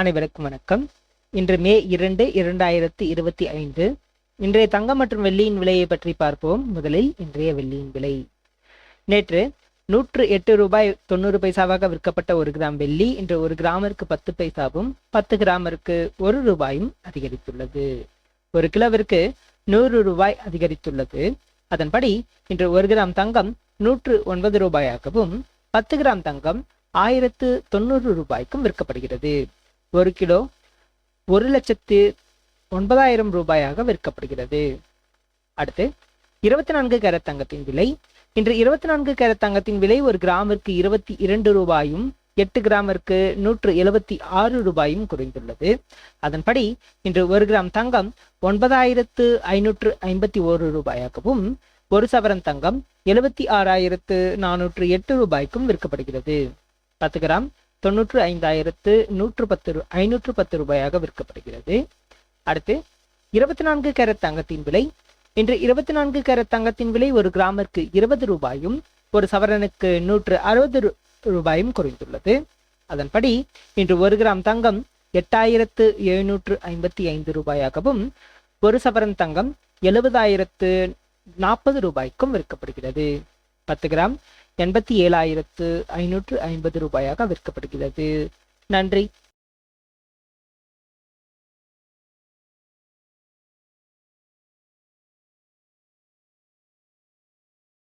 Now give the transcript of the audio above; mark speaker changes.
Speaker 1: அனைவருக்கும் வணக்கம். இன்று மே இரண்டு இரண்டாயிரத்தி இருபத்தி ஐந்து. இன்றைய தங்கம் மற்றும் வெள்ளியின் விலையை பற்றி பார்ப்போம். முதலில் இன்றைய வெள்ளியின் விலை. நேற்று நூற்று எட்டு ரூபாய் தொண்ணூறு பைசாவாக விற்கப்பட்ட ஒரு கிராம் வெள்ளி இன்று ஒரு கிராமிற்கு பத்து பைசாவும் பத்து கிராமிற்கு ஒரு ரூபாயும் அதிகரித்துள்ளது. ஒரு கிலோவிற்கு நூறு ரூபாய் அதிகரித்துள்ளது. அதன்படி இன்று ஒரு கிராம் தங்கம் நூற்று ஒன்பது ரூபாயாகவும் பத்து கிராம் தங்கம் ஆயிரத்து தொண்ணூறு ரூபாய்க்கும் விற்கப்படுகிறது. ஒரு கிலோ ஒரு லட்சத்து ஒன்பதாயிரம் ரூபாயாக விற்கப்படுகிறது. அடுத்து இருபத்தி நான்கு கேரட் தங்கத்தின் விலை. இன்று இருபத்தி நான்கு கேரட் தங்கத்தின் விலை ஒரு கிராமிற்கு இருபத்தி இரண்டு ரூபாயும் எட்டு கிராமிற்கு நூற்று எழுபத்தி ஆறு ரூபாயும் குறைந்துள்ளது. அதன்படி இன்று ஒரு கிராம் தங்கம் ஒன்பதாயிரத்து ஐநூற்று ஐம்பத்தி ஓரு ரூபாயாகவும் ஒரு சவரன் தங்கம் எழுபத்தி ஆறாயிரத்து நானூற்று எட்டு ரூபாய்க்கும் விற்கப்படுகிறது. பத்து கிராம் தொன்னூற்று ஐந்தாயிரத்து நூற்று பத்து ரூ- ஐநூற்று பத்து ரூபாயாக விற்கப்படுகிறது. அடுத்து இருபத்தி நான்கு கேரட் தங்கத்தின் விலை. இன்று இருபத்தி நான்கு கேரட் தங்கத்தின் விலை ஒரு கிராமிற்கு இருபது ரூபாயும் ஒரு சவரனுக்கு நூற்று அறுபது ரூ- ரூபாயும் குறைந்துள்ளது. அதன்படி இன்று ஒரு கிராம் தங்கம் எட்டாயிரத்து எழுநூற்று ஐம்பத்தி ஐந்து ரூபாயாகவும் ஒரு சவரன் தங்கம் எழுபதாயிரத்து நாற்பது ரூபாய்க்கும் விற்கப்படுகிறது. பத்து கிராம் எண்பத்தி ஏழாயிரத்து ஐநூற்று ஐம்பது ரூபாயாக விற்கப்படுகிறது. நன்றி.